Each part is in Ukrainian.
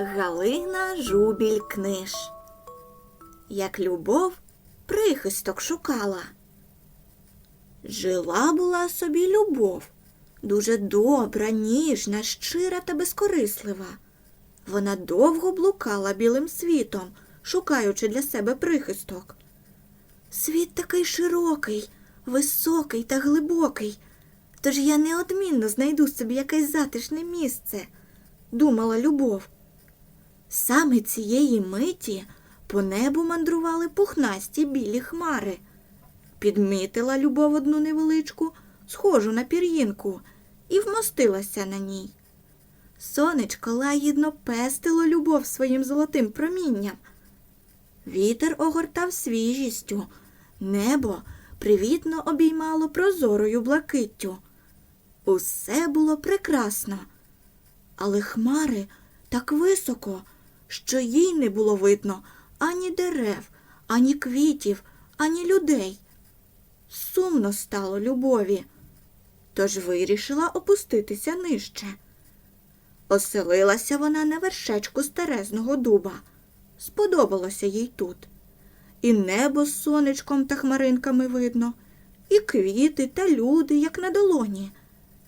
Галина Жубіль книж. Як любов прихисток шукала. Жила була собі любов, дуже добра, ніжна, щира та безкорислива. Вона довго блукала білим світом, шукаючи для себе прихисток. Світ такий широкий, високий та глибокий, тож я неодмінно знайду собі якесь затишне місце, думала любов. Саме цієї миті по небу мандрували пухнасті білі хмари. Підмітила любов одну невеличку, схожу на пір'їнку, і вмостилася на ній. Сонечко лагідно пестило любов своїм золотим промінням. Вітер огортав свіжістю, небо привітно обіймало прозорою блакиттю. Усе було прекрасно, але хмари так високо, що їй не було видно ані дерев, ані квітів, ані людей. Сумно стало любові, тож вирішила опуститися нижче. Оселилася вона на вершечку старезного дуба. Сподобалося їй тут. І небо з сонечком та хмаринками видно, і квіти та люди, як на долоні,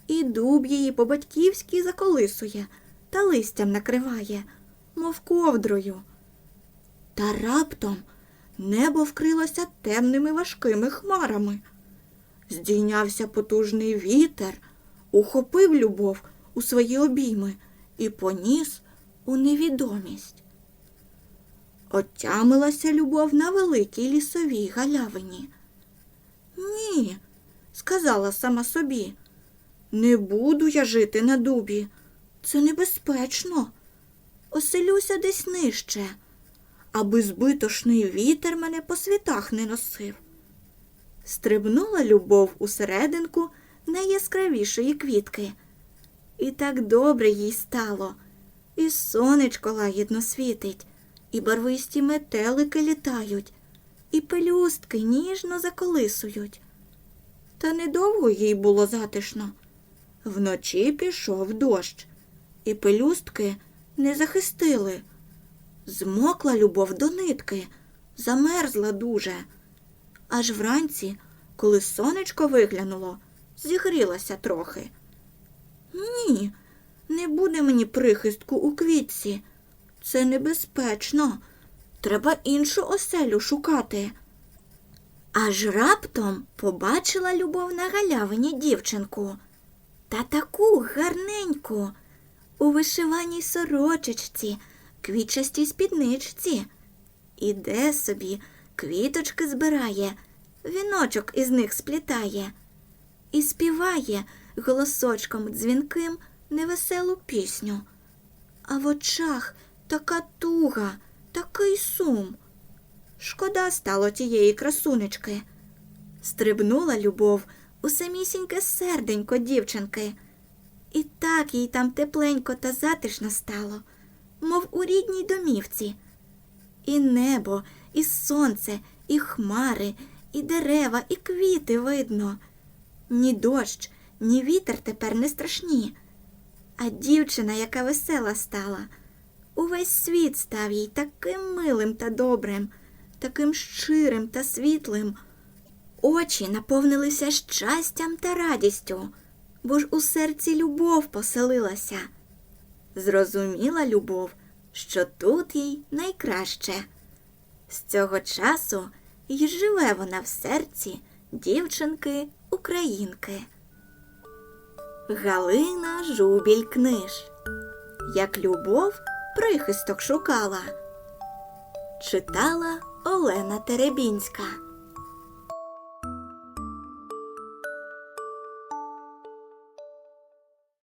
і дуб її по-батьківськи заколисує та листям накриває, мов ковдрою. Та раптом небо вкрилося темними важкими хмарами. Здійнявся потужний вітер, ухопив любов у свої обійми і поніс у невідомість. Отямилася любов на великій лісовій галявині. Ні, сказала сама собі, не буду я жити на дубі. Це небезпечно. Оселюся десь нижче, аби збитошний вітер мене по світах не носив. Стрибнула любов у серединку найяскравішої квітки. І так добре їй стало, і сонечко лагідно світить, і барвисті метелики літають, і пелюстки ніжно заколисують. Та недовго їй було затишно. Вночі пішов дощ, і пелюстки не захистили. Змокла любов до нитки, замерзла дуже. Аж вранці, коли сонечко виглянуло, зігрілася трохи. Ні, не буде мені прихистку у квітці. Це небезпечно. Треба іншу оселю шукати. Аж раптом побачила любов на галявині дівчинку. Та таку гарненьку, у вишиваній сорочечці, квітчастій спідничці. Іде собі, квіточки збирає, віночок із них сплітає і співає голосочком дзвінким невеселу пісню. А в очах така туга, такий сум. Шкода стало тієї красунечки. Стрибнула любов у самісіньке серденько дівчинки. І так їй там тепленько та затишно стало, мов у рідній домівці. І небо, і сонце, і хмари, і дерева, і квіти видно. Ні дощ, ні вітер тепер не страшні. А дівчина, яка весела стала, увесь світ став їй таким милим та добрим, таким щирим та світлим. Очі наповнилися щастям та радістю, бо ж у серці любов поселилася. Зрозуміла любов, що тут їй найкраще. З цього часу й живе вона в серці дівчинки українки. Галина Жубіль книж. Як любов прихисток шукала. Читала Олена Теребінська.